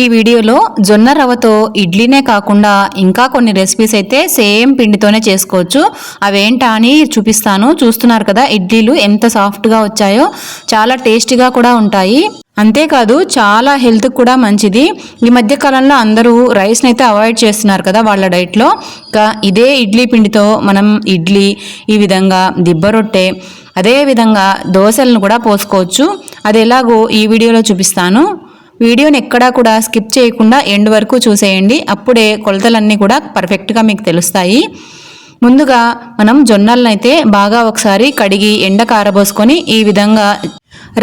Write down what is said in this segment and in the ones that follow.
ఈ వీడియోలో జొన్న రవ్వతో ఇడ్లీనే కాకుండా ఇంకా కొన్ని రెసిపీస్ అయితే సేమ్ పిండితోనే చేసుకోవచ్చు. అవేంటా అని చూపిస్తాను. చూస్తున్నారు కదా ఇడ్లీలు ఎంత సాఫ్ట్గా వచ్చాయో. చాలా టేస్టీగా కూడా ఉంటాయి. అంతేకాదు చాలా హెల్త్కి కూడా మంచిది. ఈ మధ్య కాలంలో అందరూ రైస్ని అయితే అవాయిడ్ చేస్తున్నారు కదా వాళ్ళ డైట్లో ఇంకా ఇదే ఇడ్లీ పిండితో మనం ఇడ్లీ ఈ విధంగా దిబ్బ రొట్టె అదేవిధంగా దోశలను కూడా పోసుకోవచ్చు. అది ఎలాగో ఈ వీడియోలో చూపిస్తాను. వీడియోని ఎక్కడా కూడా స్కిప్ చేయకుండా ఎండ్ వరకు చూసేయండి. అప్పుడే కొలతలన్నీ కూడా పర్ఫెక్ట్గా మీకు తెలుస్తాయి. ముందుగా మనం జొన్నలను అయితే బాగా ఒకసారి కడిగి ఎండ కారబోసుకొని ఈ విధంగా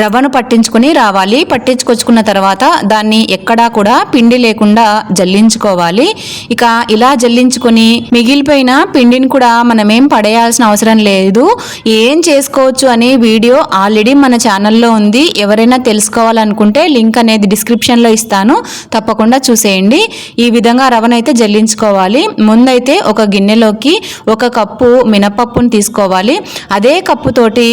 రవ్వను పట్టించుకొని రావాలి. పట్టించుకొచ్చుకున్న తర్వాత దాన్ని ఎక్కడా కూడా పిండి లేకుండా జల్లించుకోవాలి. ఇక ఇలా జల్లించుకొని మిగిలిపోయిన పిండిని కూడా మనమేం పడేయాల్సిన అవసరం లేదు. ఏం చేసుకోవచ్చు అనే వీడియో ఆల్రెడీ మన ఛానల్లో ఉంది. ఎవరైనా తెలుసుకోవాలనుకుంటే లింక్ అనేది డిస్క్రిప్షన్లో ఇస్తాను. తప్పకుండా చూసేయండి. ఈ విధంగా రవ్వనైతే జల్లించుకోవాలి. ముందైతే ఒక గిన్నెలోకి ఒక కప్పు మినపప్పును తీసుకోవాలి. అదే కప్పుతోటి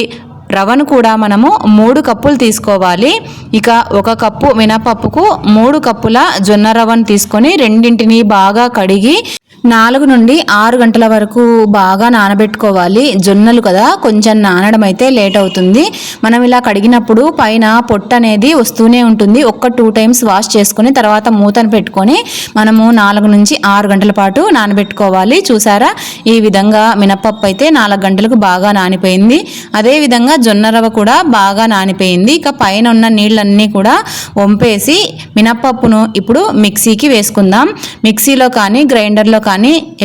రవ్వను కూడా మనము మూడు కప్పులు తీసుకోవాలి. ఇక ఒక కప్పు మినపప్పుకు మూడు కప్పుల జొన్న రవ్వను తీసుకొని రెండింటిని బాగా కడిగి నాలుగు నుండి ఆరు గంటల వరకు బాగా నానబెట్టుకోవాలి. జొన్నలు కదా కొంచెం నానడం అయితే లేట్ అవుతుంది. మనం ఇలా కడిగినప్పుడు పైన పొట్టు అనేది వస్తూనే ఉంటుంది. ఒక్క టూ టైమ్స్ వాష్ చేసుకొని తర్వాత మూతను పెట్టుకొని మనము నాలుగు నుంచి ఆరు గంటల పాటు నానబెట్టుకోవాలి. చూసారా? ఈ విధంగా మినపప్పు అయితే నాలుగు గంటలకు బాగా నానిపోయింది. అదేవిధంగా జొన్న రవ్వ కూడా బాగా నానిపోయింది. ఇక పైన ఉన్న నీళ్ళన్నీ కూడా వంపేసి మినపప్పును ఇప్పుడు మిక్సీకి వేసుకుందాం. మిక్సీలో కానీ గ్రైండర్లో కానీ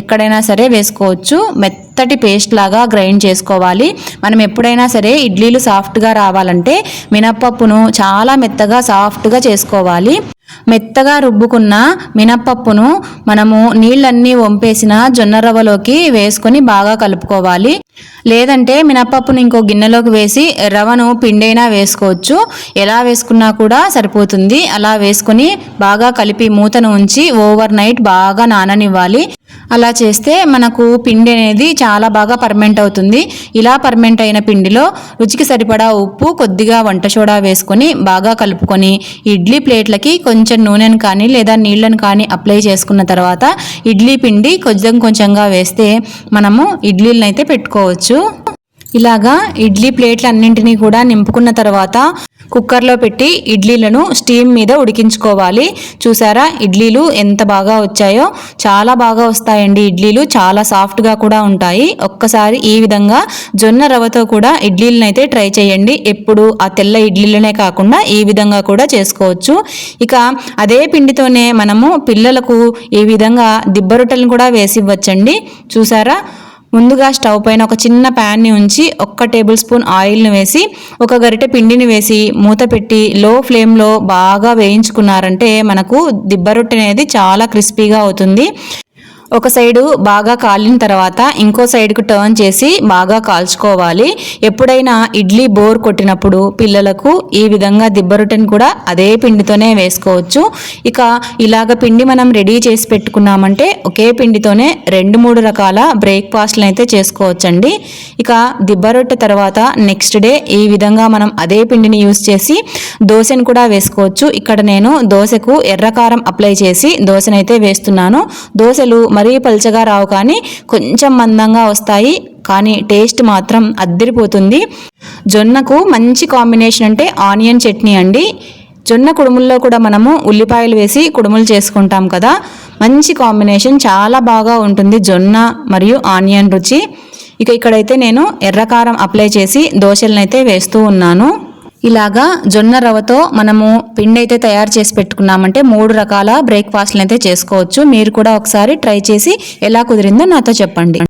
ఎక్కడైనా సరే వేసుకోవచ్చు. మెత్తటి పేస్ట్ లాగా గ్రైండ్ చేసుకోవాలి. మనం ఎప్పుడైనా సరే ఇడ్లీలు సాఫ్ట్గా రావాలంటే మినప్పప్పును చాలా మెత్తగా సాఫ్ట్గా చేసుకోవాలి. మెత్తగా రుబ్బుకున్న మినప్పప్పును మనము నీళ్ళన్నీ వంపేసిన జొన్న రవ్వలోకి వేసుకొని బాగా కలుపుకోవాలి. లేదంటే మినప్పప్పును ఇంకో గిన్నెలోకి వేసి రవ్వను పిండైనా వేసుకోవచ్చు. ఎలా వేసుకున్నా కూడా సరిపోతుంది. అలా వేసుకొని బాగా కలిపి మూతను ఉంచి ఓవర్ నైట్ బాగా నాననివ్వాలి. అలా చేస్తే మనకు పిండి అనేది చాలా బాగా పర్మెంట్ అవుతుంది. ఇలా పర్మెంట్ అయిన పిండిలో రుచికి సరిపడా ఉప్పు కొద్దిగా వంట సోడా వేసుకొని బాగా కలుపుకొని ఇడ్లీ ప్లేట్లకి కొంచెం నూనెను కానీ లేదా నీళ్ళను కానీ అప్లై చేసుకున్న తర్వాత ఇడ్లీ పిండి కొంచెం కొంచెంగా వేస్తే మనము ఇడ్లీలను అయితే పెట్టుకోవచ్చు. ఇలాగా ఇడ్లీ ప్లేట్లు అన్నింటినీ కూడా నింపుకున్న తర్వాత కుక్కర్లో పెట్టి ఇడ్లీలను స్టీమ్ మీద ఉడికించుకోవాలి. చూసారా? ఇడ్లీలు ఎంత బాగా వచ్చాయో? చాలా బాగా వస్తాయండి ఇడ్లీలు. చాలా సాఫ్ట్గా కూడా ఉంటాయి. ఒక్కసారి ఈ విధంగా జొన్న రవ్వతో కూడా ఇడ్లీలను అయితే ట్రై చేయండి. ఎప్పుడు ఆ తెల్ల ఇడ్లీలనే కాకుండా ఈ విధంగా కూడా చేసుకోవచ్చు. ఇక అదే పిండితోనే మనము పిల్లలకు ఈ విధంగా దిబ్బరొట్టెలను కూడా వేసి ఇవ్వచ్చండి. చూసారా? ముందుగా స్టవ్ పైన ఒక చిన్న ప్యాన్ని ఉంచి ఒక్క టేబుల్ స్పూన్ ఆయిల్ని వేసి ఒక గరిటె పిండిని వేసి మూత పెట్టి లో ఫ్లేమ్లో బాగా వేయించుకున్నారంటే మనకు దిబ్బ రొట్టె అనేది చాలా క్రిస్పీగా అవుతుంది. ఒక సైడు బాగా కాలిన తర్వాత ఇంకో సైడ్కు టర్న్ చేసి బాగా కాల్చుకోవాలి. ఎప్పుడైనా ఇడ్లీ బోర్ కొట్టినప్పుడు పిల్లలకు ఈ విధంగా దిబ్బరొట్టెని కూడా అదే పిండితోనే వేసుకోవచ్చు. ఇక ఇలాగ పిండి మనం రెడీ చేసి పెట్టుకున్నామంటే ఒకే పిండితోనే రెండు మూడు రకాల బ్రేక్ఫాస్ట్లు అయితే చేసుకోవచ్చండి. ఇక దిబ్బరొట్టె తర్వాత నెక్స్ట్ డే ఈ విధంగా మనం అదే పిండిని యూస్ చేసి దోశను కూడా వేసుకోవచ్చు. ఇక్కడ నేను దోశకు ఎర్రకారం అప్లై చేసి దోశనైతే వేస్తున్నాను. దోశలు మరీ పలుచగా రావు కానీ కొంచెం మందంగా వస్తాయి. కానీ టేస్ట్ మాత్రం అద్దరిపోతుంది. జొన్నకు మంచి కాంబినేషన్ అంటే ఆనియన్ చట్నీ అండి. జొన్న కుడుముల్లో కూడా మనము ఉల్లిపాయలు వేసి కుడుములు చేసుకుంటాం కదా. మంచి కాంబినేషన్ చాలా బాగా ఉంటుంది జొన్న మరియు ఆనియన్ రుచి. ఇక ఇక్కడైతే నేను ఎర్రకారం అప్లై చేసి దోశలనైతే వేస్తూ ఉన్నాను. ఇలాగా జొన్న రవ్వతో మనము పిండి అయితే తయారు చేసి పెట్టుకున్నామంటే మూడు రకాల బ్రేక్ఫాస్ట్లు అయితే చేసుకోవచ్చు. మీరు కూడా ఒకసారి ట్రై చేసి ఎలా కుదిరిందో నాతో చెప్పండి.